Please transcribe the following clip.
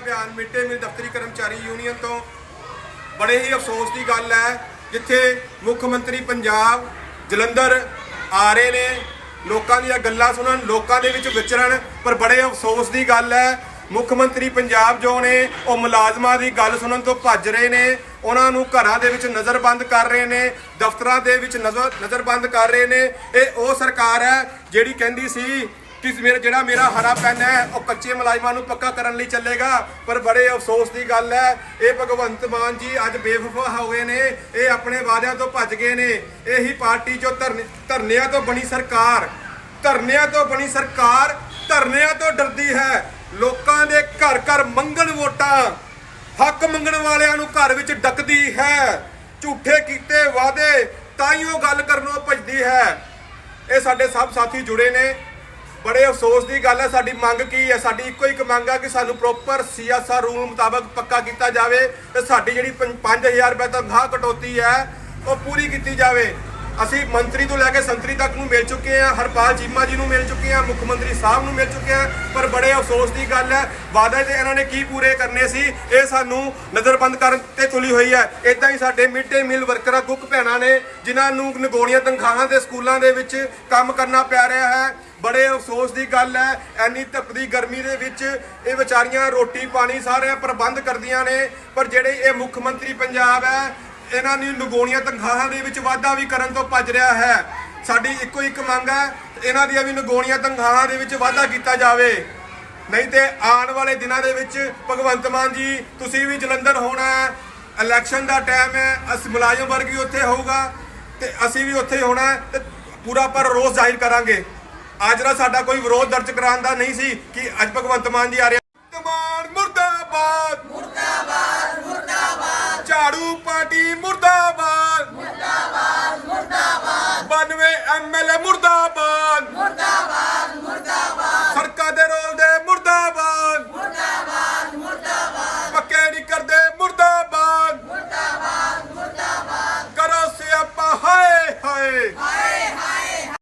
ਮੇਰੀ ਦਫ਼ਤਰੀ ਕਰਮਚਾਰੀ ਯੂਨੀਅਨ ਤੋਂ। ਬੜੇ ਹੀ ਅਫਸੋਸ ਦੀ ਗੱਲ ਹੈ, ਜਿੱਥੇ ਮੁੱਖ ਮੰਤਰੀ ਪੰਜਾਬ ਜਲੰਧਰ ਆ ਰਹੇ ਨੇ। ਲੋਕਾਂ ਦੀਆਂ ਗੱਲਾਂ ਸੁਣਨ, ਲੋਕਾਂ ਦੇ ਵਿੱਚ ਵਿਚਰਨ, ਪਰ ਬੜੇ ਅਫਸੋਸ ਦੀ ਗੱਲ ਹੈ, ਮੁੱਖ ਮੰਤਰੀ ਪੰਜਾਬ ਜੋ ਨੇ, ਉਹ ਮੁਲਾਜ਼ਮਾਂ ਦੀ ਗੱਲ ਸੁਣਨ ਤੋਂ ਭੱਜ ਰਹੇ ਨੇ। ਉਹਨਾਂ ਨੂੰ ਘਰਾਂ ਦੇ ਵਿੱਚ ਨਜ਼ਰਬੰਦ ਕਰ ਰਹੇ ਨੇ, ਦਫ਼ਤਰਾਂ ਦੇ ਵਿੱਚ ਨਜ਼ਰ, ਨਜ਼ਰਬੰਦ ਕਰ ਰਹੇ ਨੇ। ਇਹ ਉਹ ਸਰਕਾਰ ਹੈ, ਜਿਹੜੀ ਕਹਿੰਦੀ ਸੀ ਕਿ ਮੇਰਾ ਜਿਹੜਾ ਮੇਰਾ ਹਰਾ ਪੈਨ ਹੈ, ਉਹ ਕੱਚੇ ਮੁਲਾਜ਼ਮਾਂ ਨੂੰ ਪੱਕਾ ਕਰਨ ਲਈ ਚੱਲੇਗਾ। ਪਰ ਬੜੇ ਅਫਸੋਸ ਦੀ ਗੱਲ ਹੈ, ਇਹ ਭਗਵੰਤ ਮਾਨ ਜੀ ਅੱਜ ਬੇਵਫਾ ਹੋ ਗਏ ਨੇ, ਇਹ ਆਪਣੇ ਵਾਅਦਿਆਂ ਤੋਂ ਭੱਜ ਗਏ ਨੇ। ਇਹੀ ਪਾਰਟੀ ਜੋ ਧਰਨ- ਧਰਨਿਆਂ ਤੋਂ ਬਣੀ ਸਰਕਾਰ, ਧਰਨਿਆਂ ਤੋਂ ਬਣੀ ਸਰਕਾਰ, ਧਰਨਿਆਂ ਤੋਂ ਡਰਦੀ ਹੈ। ਲੋਕਾਂ ਦੇ ਘਰ ਘਰ ਮੰਗਣ ਵੋਟਾਂ, ਹੱਕ ਮੰਗਣ ਵਾਲਿਆਂ ਨੂੰ ਘਰ ਵਿੱਚ ਡੱਕਦੀ ਹੈ। ਝੂਠੇ ਕੀਤੇ ਵਾਅਦੇ ਤਾਈਓ ਗੱਲ ਕਰਨੋਂ ਭੱਜਦੀ ਹੈ। ਇਹ ਸਾਡੇ ਸਭ ਸਾਥੀ ਜੁੜੇ ਨੇ। ਬੜੇ ਅਫਸੋਸ ਦੀ ਗੱਲ ਹੈ, ਸਾਡੀ ਮੰਗ ਕੀ ਹੈ? ਸਾਡੀ ਇੱਕੋ ਇੱਕ ਮੰਗ ਆ ਕਿ ਸਾਨੂੰ ਪ੍ਰੋਪਰ ਸੀਐਸਆਰ ਰੂਲ ਮੁਤਾਬਕ ਪੱਕਾ ਕੀਤਾ ਜਾਵੇ ਤੇ ਸਾਡੀ ਜਿਹੜੀ 5000 ਰੁਪਏ ਤਨਖਾਹ ਕਟੌਤੀ ਹੈ, ਉਹ ਪੂਰੀ ਕੀਤੀ ਜਾਵੇ। ਅਸੀਂ ਮੰਤਰੀ ਤੋਂ ਲੈ ਕੇ ਸੰਤਰੀ ਤੱਕ ਨੂੰ ਮਿਲ ਚੁੱਕੇ ਹਾਂ, ਹਰਪਾਲ ਚੀਮਾ ਜੀ ਨੂੰ ਮਿਲ ਚੁੱਕੇ ਹਾਂ, ਮੁੱਖ ਮੰਤਰੀ ਸਾਹਿਬ ਨੂੰ ਮਿਲ ਚੁੱਕੇ ਹਾਂ, ਪਰ ਬੜੇ ਅਫਸੋਸ ਦੀ ਗੱਲ ਹੈ, ਵਾਅਦੇ ਤੇ ਇਹਨਾਂ ਨੇ ਕੀ ਪੂਰੇ ਕਰਨੇ ਸੀ, ਇਹ ਸਾਨੂੰ ਨਜ਼ਰਬੰਦ ਕਰਨ ਤੇ ਤੁਲੀ ਹੋਈ ਹੈ। ਇਦਾਂ ਹੀ ਸਾਡੇ ਮਿਡ ਡੇ ਮੀਲ ਵਰਕਰਾਂ, ਗੁੱਕ ਭੈਣਾਂ ਨੇ, ਜਿਨ੍ਹਾਂ ਨੂੰ ਨਗੋਣੀਆਂ ਤਨਖਾਹਾਂ ਦੇ ਸਕੂਲਾਂ ਦੇ ਵਿੱਚ ਕੰਮ ਕਰਨਾ ਪੈ ਰਿਹਾ ਹੈ, ਬੜੇ ਅਫਸੋਸ ਦੀ ਗੱਲ ਹੈ, ਐਨੀ ਤਪਦੀ ਗਰਮੀ ਦੇ ਵਿੱਚ ਇਹ ਵਿਚਾਰੀਆਂ ਰੋਟੀ ਪਾਣੀ ਸਾਰੇ ਪ੍ਰਬੰਧ ਕਰਦੀਆਂ ਨੇ, ਪਰ ਜਿਹੜੇ ਇਹ ਮੁੱਖ ਮੰਤਰੀ ਪੰਜਾਬ ਹੈ ਇਹਨਾਂ ਨੂੰ ਨਗੋਣੀਆਂ ਤਨਖਾਹਾਂ ਦੇ ਵਿੱਚ ਵਾਧਾ ਵੀ ਕਰਨ ਤੋਂ ਭੱਜ ਰਿਹਾ ਹੈ। ਸਾਡੀ ਇੱਕੋ ਇੱਕ ਮੰਗ ਹੈ ਇਹਨਾਂ ਦੀਆਂ ਵੀ ਨਗੋਣੀਆਂ ਤਨਖਾਹਾਂ ਦੇ ਵਿੱਚ ਵਾਧਾ ਕੀਤਾ ਜਾਵੇ। ਨਹੀਂ ਤੇ ਆਉਣ ਵਾਲੇ ਦਿਨਾਂ ਦੇ ਵਿੱਚ ਭਗਵੰਤ ਮਾਨ ਜੀ, ਤੁਸੀਂ ਵੀ ਜਲੰਧਰ ਹੋਣਾ ਹੈ ਇਲੈਕਸ਼ਨ ਦਾ ਟਾਈਮ ਹੈ, ਅਸੀਂ ਮੁਲਾਜ਼ਮ ਵਰਗ ਵੀ ਉੱਥੇ ਹੋਊਗਾ ਤੇ ਅਸੀਂ ਵੀ ਉੱਥੇ ਹੋਣਾ ਹੈ ਤੇ ਪੂਰਾ ਪਰ ਰੋਸ ਜ਼ਾਹਿਰ ਕਰਾਂਗੇ। ਅੱਜ ਦਾ ਸਾਡਾ ਕੋਈ ਵਿਰੋਧ ਦਰਜ ਕਰਾਉਣ ਦਾ ਨਹੀਂ ਸੀ ਕਿ ਅੱਜ ਭਗਵੰਤ ਮਾਨ ਜੀ ਆ ਰਹੇ ਪਾਰਟੀ ਮੁਰਦਾਬਾਦ। ਮੁਰਦਾਬਾਦ ਮੁਰਦਾਬਾਦ। 92 ਐਮਐਲਏ ਮੁਰਦਾਬਾਦ ਮੁਰਦਾਬਾਦ।